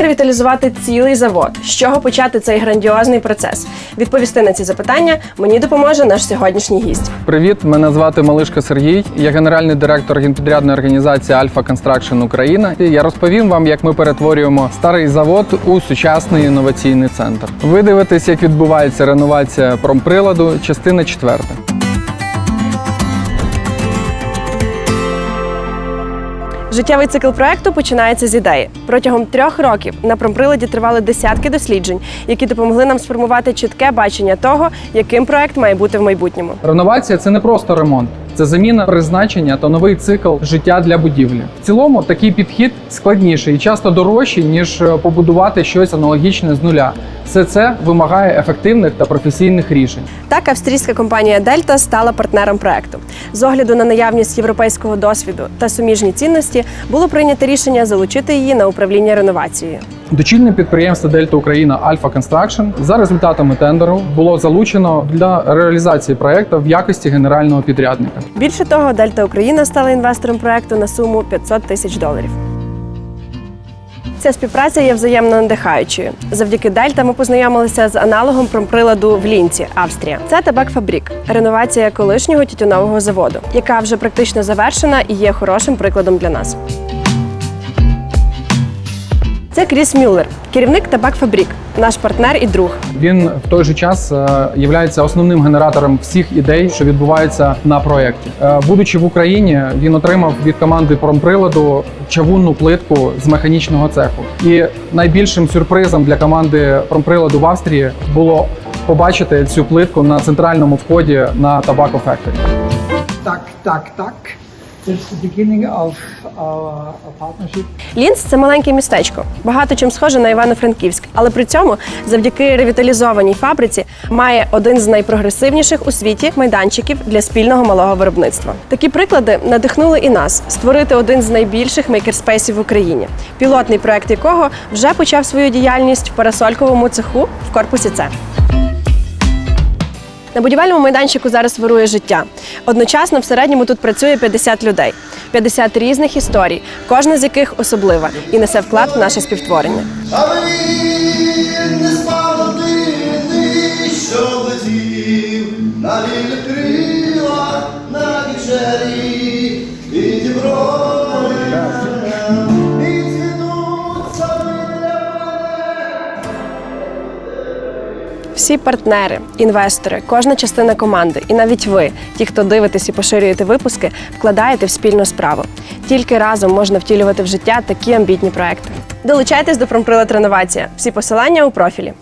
Ревіталізувати цілий завод? З чого почати цей грандіозний процес? Відповісти на ці запитання мені допоможе наш сьогоднішній гість. Привіт, мене звати Малишка Сергій. Я генеральний директор генпідрядної організації Альфа Констракшн Україна. І я розповім вам, як ми перетворюємо старий завод у сучасний інноваційний центр. Ви дивитесь, як відбувається реновація промприладу, частина четверта. Життєвий цикл проекту починається з ідеї. Протягом трьох років на промприладі тривали десятки досліджень, які допомогли нам сформувати чітке бачення того, яким проект має бути в майбутньому. Реновація це не просто ремонт, це заміна призначення та новий цикл життя для будівлі. В цілому такий підхід складніший і часто дорожчий, ніж е, побудувати щось аналогічне з нуля. Все це вимагає ефективних та професійних рішень. Так, австрійська компанія Дельта стала партнером проекту. З огляду на наявність європейського досвіду та суміжні цінності було прийнято рішення залучити її на управління реновацією. Дочільне підприємство Дельта Україна Альфа Констракшн за результатами тендеру було залучено для реалізації проекту в якості генерального підрядника. Більше того, Дельта Україна стала інвестором проекту на суму 500 тисяч доларів. Ця співпраця є взаємно надихаючою. Завдяки Дельта ми познайомилися з аналогом промприладу в Лінці, Австрія. Це табак Фабрік, реновація колишнього тютюнового заводу, яка вже практично завершена і є хорошим прикладом для нас. Це Кріс Мюллер, керівник табак Фабрік, наш партнер і друг. Він в той же час є основним генератором всіх ідей, що відбуваються на проєкті. Е, Будучи в Україні, він отримав від команди промприладу чавунну плитку з механічного цеху. І найбільшим сюрпризом для команди промприладу в Австрії було побачити цю плитку на центральному вході на Tobacco Factory. tak, tak, tak. Лінц це маленьке містечко, багато чим схоже на Івано-Франківськ, але при цьому, завдяки ревіталізованій фабриці, має один з найпрогресивніших у світі майданчиків для спільного малого виробництва. Такі приклади надихнули і нас створити один з найбільших мейкерспейсів в Україні, пілотний проект якого вже почав свою діяльність в парасольковому цеху в корпусі С. На будівельному майданчику зараз вирує життя. Одночасно в середньому тут працює 50 людей, 50 різних історій, кожна з яких особлива і несе вклад в наше співтворення. Не що летів на Всі партнери, інвестори, кожна частина команди, і навіть ви, ті, хто дивитесь і поширюєте випуски, вкладаєте в спільну справу. Тільки разом можна втілювати в життя такі амбітні проекти. Долучайтесь до промприлад реновація. Всі посилання у профілі.